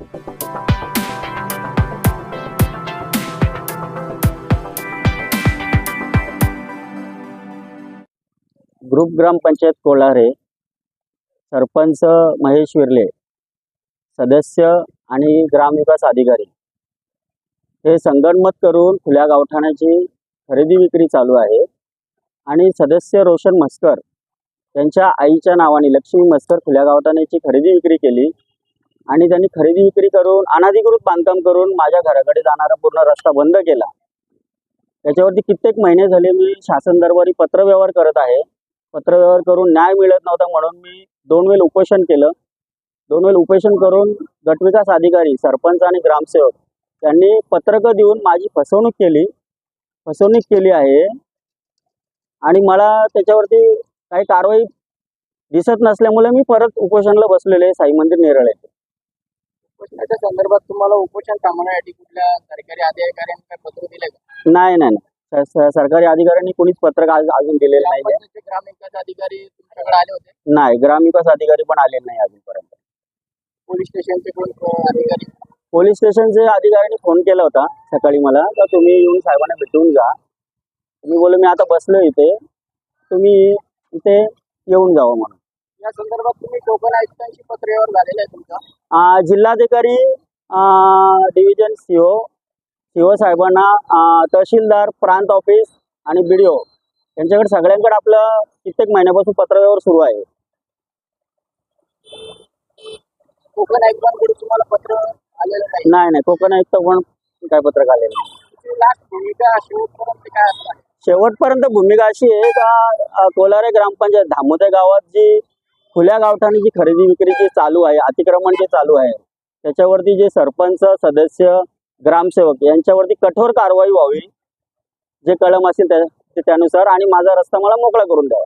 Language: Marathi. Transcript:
ग्रुप ग्रामपंचायत कोल्हारे सरपंच महेश विर्ले सदस्य आणि ग्रामविकास अधिकारी. हे संगणमत करून खुल्या गावठाण्याची खरेदी विक्री चालू आहे आणि सदस्य रोशन मस्कर त्यांच्या आईच्या नावाने लक्ष्मी मस्कर खुल्या गावठाण्याची खरेदी विक्री केली आणि त्यांनी खरेदी विक्री करून अनधिकृत बांधकाम करून माझ्या घराकडे जाणारा पूर्ण रस्ता बंद केला. त्याच्यावरती कित्येक महिने झाले मी शासन दरबारी पत्रव्यवहार करत आहे. पत्रव्यवहार करून न्याय मिळत नव्हता म्हणून मी दोन वेळ उपोषण केलं. दोन वेळ उपोषण करून गटविकास अधिकारी सरपंच आणि ग्रामसेवक त्यांनी पत्रकं देऊन माझी फसवणूक केली. फसवणूक केली आहे. आणि मला त्याच्यावरती काही कारवाई दिसत नसल्यामुळे मी परत उपोषणला बसलेले आहे साई मंदिर नेरळ येथे. उपोषणाच्या संदर्भात तुम्हाला उपोषण थांबवण्यासाठी कुठल्या सरकारी अधिकाऱ्यांनी काय पत्र दिले का? नाही नाही नाही. स- स- सरकारी अधिकाऱ्यांनी कोणीच पत्रक आज- अजून दिलेलं नाही ग्रामपंचायतचे ग्रामविकास अधिकारी तुमच्याकडे आले होते? नाही ग्रामविकास अधिकारी पण आलेले नाही अजूनपर्यंत. पोलीस स्टेशनचे कोण अं, अधिकारी? पोलीस स्टेशनचे अधिकाऱ्यांनी फोन केला होता सकाळी मला तर तुम्ही येऊन साहेबांना भेटून जा. मी बोललो मी आता बसलो इथे. तुम्ही इथे येऊन जावं म्हणून. या संदर्भात तुम्ही टोकन आयुक्तांशी पत्रव्यवहार झालेला आहे तुमचा. जिल्हाधिकारी डिव्हिजन सीओ सीओ साहेबांना तहसीलदार प्रांत ऑफिस आणि बी डी ओ यांच्याकडे सगळ्यांकडे आपलं कित्येक महिन्यापासून पत्रव्यवहार सुरू आहे. टोकन आयुक्तांकडे तुम्हाला पत्र आलेलं नाही? नाही नाही कोकण आयुक्त पण काय पत्रक आलेलं नाही. तुमची लास्ट भूमिका शेवटपर्यंत काय शेवटपर्यंत भूमिका अशी आहे का कोलारे ग्रामपंचायत धामोदे गावात जी खुल्या गावठाणी जी खरेदी विक्री जी चालू आहे अतिक्रमण जे चालू आहे त्याच्यावरती जे सरपंच सदस्य ग्रामसेवक यांच्यावरती कठोर कारवाई व्हावी जे कलम असेल त्या ते त्यानुसार आणि माझा रस्ता मला मोकळा करून द्यावा.